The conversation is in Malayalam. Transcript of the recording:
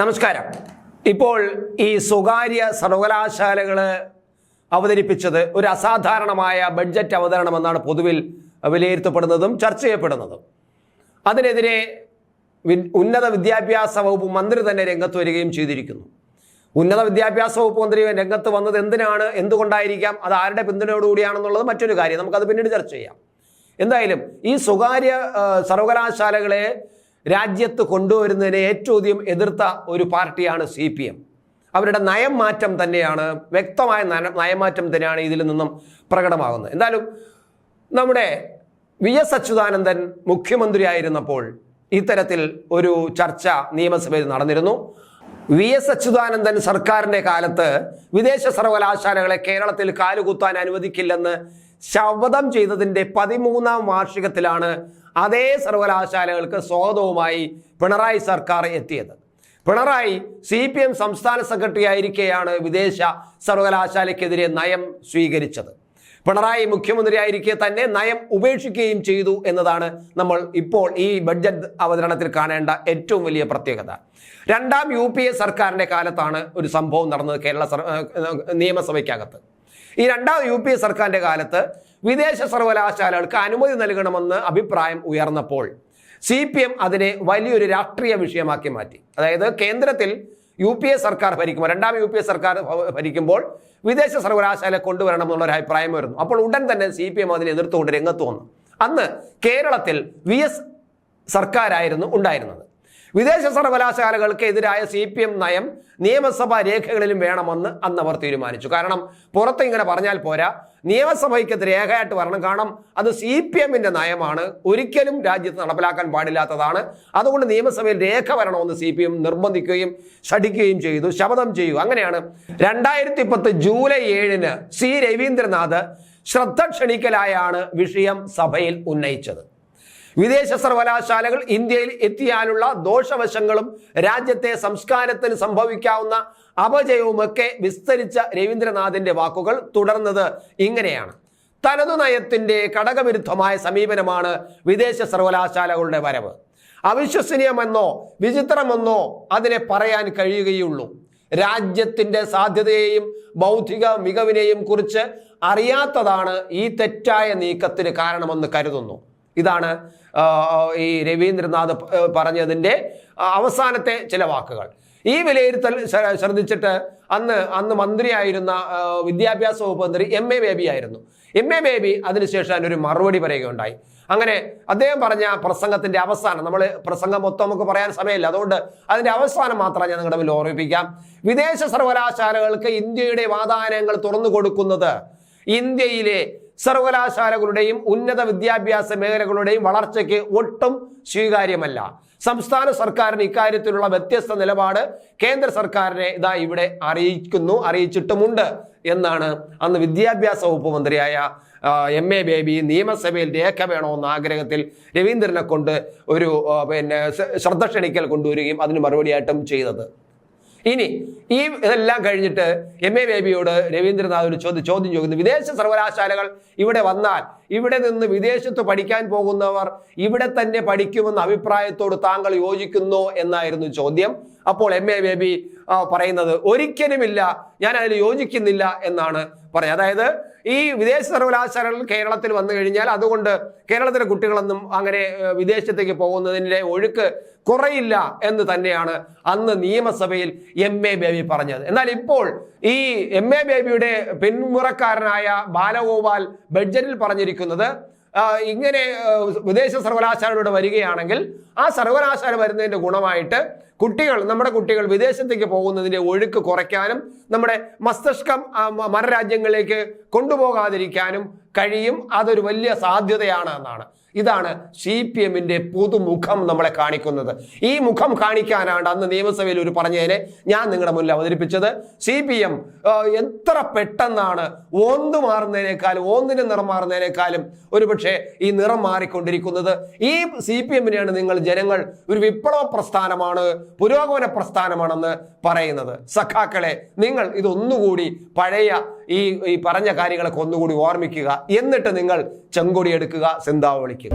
നമസ്കാരം. ഇപ്പോൾ ഈ സ്വകാര്യ സർവകലാശാലകൾ അവതരിപ്പിച്ചത് ഒരു അസാധാരണമായ ബഡ്ജറ്റ് അവതരണമെന്നാണ് പൊതുവിൽ വിലയിരുത്തപ്പെടുന്നതും ചർച്ച ചെയ്യപ്പെടുന്നതും. അതിനെതിരെ ഉന്നത വിദ്യാഭ്യാസ വകുപ്പ് മന്ത്രി തന്നെ രംഗത്ത് വരികയും ചെയ്തിരിക്കുന്നു. ഉന്നത വിദ്യാഭ്യാസ വകുപ്പ് മന്ത്രി രംഗത്ത് വന്നത് എന്തിനാണ്? എന്തുകൊണ്ടായിരിക്കാം? അത് ആരുടെ പിന്തുണയോടുകൂടിയാണെന്നുള്ളത് മറ്റൊരു കാര്യം നമുക്കത് പിന്നീട് ചർച്ച ചെയ്യാം. എന്തായാലും ഈ സ്വകാര്യ സർവകലാശാലകളെ രാജ്യത്ത് കൊണ്ടുവരുന്നതിനെ ഏറ്റവും അധികം എതിർത്ത ഒരു പാർട്ടിയാണ് സി പി എം. അവരുടെ നയം മാറ്റം തന്നെയാണ് വ്യക്തമായ നയ- നയമാറ്റം തന്നെയാണ് ഇതിൽ നിന്നും പ്രകടമാകുന്നത്. എന്തായാലും നമ്മുടെ വി എസ് അച്യുതാനന്ദൻ മുഖ്യമന്ത്രിയായിരുന്നപ്പോൾ ഇത്തരത്തിൽ ഒരു ചർച്ച നിയമസഭയിൽ നടന്നിരുന്നു. വി എസ് അച്യുതാനന്ദൻ സർക്കാരിന്റെ കാലത്ത് വിദേശ സർവകലാശാലകളെ കേരളത്തിൽ കാലുകുത്താൻ അനുവദിക്കില്ലെന്ന് ശപഥം ചെയ്തതിന്റെ പതിമൂന്നാം വാർഷികത്തിലാണ് അതേ സർവകലാശാലകൾക്ക് സ്വാഗതവുമായി പിണറായി സർക്കാർ എത്തിയത്. പിണറായി സി പി എം സംസ്ഥാന സെക്രട്ടറി ആയിരിക്കെയാണ് വിദേശ സർവകലാശാലയ്ക്കെതിരെ നയം സ്വീകരിച്ചത്. പിണറായി മുഖ്യമന്ത്രിയായിരിക്കെ തന്നെ നയം ഉപേക്ഷിക്കുകയും ചെയ്തു എന്നതാണ് നമ്മൾ ഇപ്പോൾ ഈ ബഡ്ജറ്റ് അവതരണത്തിൽ കാണേണ്ട ഏറ്റവും വലിയ പ്രത്യേകത. രണ്ടാം യു പി എ സർക്കാരിന്റെ കാലത്താണ് ഒരു സംഭവം നടന്നത് കേരള നിയമസഭയ്ക്കകത്ത്. ഈ രണ്ടാം യു പി എ സർക്കാരിന്റെ കാലത്ത് വിദേശ സർവകലാശാലകൾക്ക് അനുമതി നൽകണമെന്ന് അഭിപ്രായം ഉയർന്നപ്പോൾ സി പി എം അതിനെ വലിയൊരു രാഷ്ട്രീയ വിഷയമാക്കി മാറ്റി. അതായത് കേന്ദ്രത്തിൽ യു പി എ സർക്കാർ ഭരിക്കുമ്പോൾ രണ്ടാം യു പി എ സർക്കാർ ഭരിക്കുമ്പോൾ വിദേശ സർവകലാശാല കൊണ്ടുവരണം എന്നുള്ള ഒരു അഭിപ്രായം വരുന്നു അപ്പോൾ ഉടൻ തന്നെ സി പി എം അതിനെ എതിർത്തുകൊണ്ട് രംഗത്ത് വന്നു. അന്ന് കേരളത്തിൽ വി എസ് സർക്കാരായിരുന്നു ഉണ്ടായിരുന്നത്. വിദേശ സർവകലാശാലകൾക്ക് എതിരായ സി പി എം നയം നിയമസഭാ രേഖകളിലും വേണമെന്ന് അന്ന് അവർ തീരുമാനിച്ചു. കാരണം പുറത്ത് ഇങ്ങനെ പറഞ്ഞാൽ പോരാ. നിയമസഭയ്ക്ക് അത് രേഖയായിട്ട് വരണം. കാരണം അത് സി പി എമ്മിന്റെ നയമാണ്. ഒരിക്കലും രാജ്യത്ത് നടപ്പിലാക്കാൻ പാടില്ലാത്തതാണ്. അതുകൊണ്ട് നിയമസഭയിൽ രേഖ വരണമെന്ന് സി പി എം നിർബന്ധിക്കുകയും ഷടിക്കുകയും ചെയ്തു. ശപഥം ചെയ്യുക അങ്ങനെയാണ് രണ്ടായിരത്തി പത്ത് ജൂലൈ ഏഴിന് സി രവീന്ദ്രനാഥ് ശ്രദ്ധ ക്ഷണിക്കലായാണ് വിഷയം സഭയിൽ ഉന്നയിച്ചത്. വിദേശ സർവകലാശാലകൾ ഇന്ത്യയിൽ എത്തിയാലുള്ള ദോഷവശങ്ങളും രാജ്യത്തെ സംസ്കാരത്തിന് സംഭവിക്കാവുന്ന അപജയവുമൊക്കെ വിസ്തരിച്ച രവീന്ദ്രനാഥിന്റെ വാക്കുകൾ തുടർന്നത് ഇങ്ങനെയാണ്. തനതു നയത്തിന്റെ ഘടകവിരുദ്ധമായ സമീപനമാണ് വിദേശ സർവകലാശാലകളുടെ വരവ്. അവിശ്വസനീയമെന്നോ വിചിത്രമെന്നോ അതിനെ പറയാൻ കഴിയുകയുള്ളൂ. രാജ്യത്തിന്റെ സാധ്യതയെയും ബൗദ്ധിക മികവിനെയും കുറിച്ച് അറിയാത്തതാണ് ഈ തെറ്റായ നീക്കത്തിന് കാരണമെന്ന് കരുതുന്നു. ഇതാണ് ഈ രവീന്ദ്രനാഥ് പറഞ്ഞതിന്റെ അവസാനത്തെ ചില വാക്കുകൾ. ഈ വിലയിരുത്തൽ ശ്രദ്ധിച്ചിട്ട് അന്ന് അന്ന് മന്ത്രിയായിരുന്ന വിദ്യാഭ്യാസ വകുപ്പ് മന്ത്രി എം എ ബേബി ആയിരുന്നു. എം എ ബേബി അതിനുശേഷം അതിനൊരു മറുപടി പറയുകയുണ്ടായി. അങ്ങനെ അദ്ദേഹം പറഞ്ഞ പ്രസംഗത്തിന്റെ അവസാനം നമ്മൾ പ്രസംഗം മൊത്തം നമുക്ക് പറയാൻ സമയമില്ല. അതുകൊണ്ട് അതിന്റെ അവസാനം മാത്രം ഞാൻ നിങ്ങളുടെ മുന്നിൽ ഓർമ്മിപ്പിക്കാം. വിദേശ സർവകലാശാലകൾക്ക് ഇന്ത്യയുടെ വാതായനങ്ങൾ തുറന്നു കൊടുക്കുന്നത് ഇന്ത്യയിലെ സർവകലാശാലകളുടെയും ഉന്നത വിദ്യാഭ്യാസ മേഖലകളുടെയും വളർച്ചയ്ക്ക് ഒട്ടും സ്വീകാര്യമല്ല. സംസ്ഥാന സർക്കാരിന് ഇക്കാര്യത്തിലുള്ള വ്യത്യസ്ത നിലപാട് കേന്ദ്ര സർക്കാരിനെ ഇതാ ഇവിടെ അറിയിക്കുന്നു അറിയിച്ചിട്ടുമുണ്ട് എന്നാണ് അന്ന് വിദ്യാഭ്യാസ വകുപ്പ് മന്ത്രിയായ എം എ ബേബി നിയമസഭയിൽ രേഖ വേണമെന്ന ആഗ്രഹത്തിൽ രവീന്ദ്രനെ കൊണ്ട് ഒരു പിന്നെ ശ്ര- ശ്രദ്ധ ക്ഷണിക്കൽ കൊണ്ടുവരികയും അതിന് മറുപടിയായിട്ടും ചെയ്തത്. ഇനി ഈ ഇതെല്ലാം കഴിഞ്ഞിട്ട് എം എ ബേബിയോട് രവീന്ദ്രനാഥ് ഒരു ചോദ്യം ചോദ്യം ചോദിക്കുന്നു. വിദേശ സർവകലാശാലകൾ ഇവിടെ വന്നാൽ ഇവിടെ നിന്ന് വിദേശത്ത് പഠിക്കാൻ പോകുന്നവർ ഇവിടെ തന്നെ പഠിക്കുമെന്ന അഭിപ്രായത്തോട് താങ്കൾ യോജിക്കുന്നു എന്നായിരുന്നു ചോദ്യം. അപ്പോൾ എം എ ബേബി പറയുന്നത് ഒരിക്കലുമില്ല ഞാൻ അതിൽ യോജിക്കുന്നില്ല എന്നാണ് പറയുന്നത്. അതായത് ഈ വിദേശ സർവകലാശാലകൾ കേരളത്തിൽ വന്നു കഴിഞ്ഞാൽ അതുകൊണ്ട് കേരളത്തിലെ കുട്ടികളൊന്നും അങ്ങനെ വിദേശത്തേക്ക് പോകുന്നതിന്റെ ഒഴുക്ക് കുറയില്ല എന്ന് തന്നെയാണ് അന്ന് നിയമസഭയിൽ എം എ ബേബി പറഞ്ഞത്. എന്നാൽ ഇപ്പോൾ ഈ എം എ ബേബിയുടെ പിന്മുറക്കാരനായ ബാലഗോപാൽ ബഡ്ജറ്റിൽ പറഞ്ഞിരിക്കുന്നത് ഇങ്ങനെ വിദേശ സർവകലാശാലയുടെ വരികയാണെങ്കിൽ ആ സർവകലാശാല വരുന്നതിന്റെ ഗുണമായിട്ട് കുട്ടികൾ നമ്മുടെ കുട്ടികൾ വിദേശത്തേക്ക് പോകുന്നതിന്റെ ഒഴുക്ക് കുറയ്ക്കാനും നമ്മുടെ മസ്തിഷ്കം ആ, മ- കൊണ്ടുപോകാതിരിക്കാനും കഴിയും. അതൊരു വലിയ സാധ്യതയാണ് എന്നാണ്. ഇതാണ് സി പി എമ്മിന്റെ പുതുമുഖം നമ്മളെ കാണിക്കുന്നത്. ഈ മുഖം കാണിക്കാനാണ് അന്ന് നിയമസഭയിൽ ഒരു പറഞ്ഞതിനെ ഞാൻ നിങ്ങളുടെ മുന്നിൽ അവതരിപ്പിച്ചത്. സി പി എം എത്ര പെട്ടെന്നാണ് ഓന്ത് മാറുന്നതിനേക്കാളും ഓന്തിന് നിറം മാറുന്നതിനേക്കാളും ഒരുപക്ഷെ ഈ നിറം മാറിക്കൊണ്ടിരിക്കുന്നത്. ഈ സി പി എമ്മിനെയാണ് നിങ്ങൾ ജനങ്ങൾ ഒരു വിപ്ലവ പ്രസ്ഥാനമാണ് പുരോഗമന പ്രസ്ഥാനമാണെന്ന് പറയുന്നത്. സഖാക്കളെ നിങ്ങൾ ഇതൊന്നുകൂടി പഴയ ഈ ഈ പറഞ്ഞ കാര്യങ്ങളൊക്കെ ഒന്നുകൂടി ഓർമ്മിക്കുക. എന്നിട്ട് നിങ്ങൾ ചെങ്കൊടി എടുക്കുക സിന്താവ് വിളിക്കുക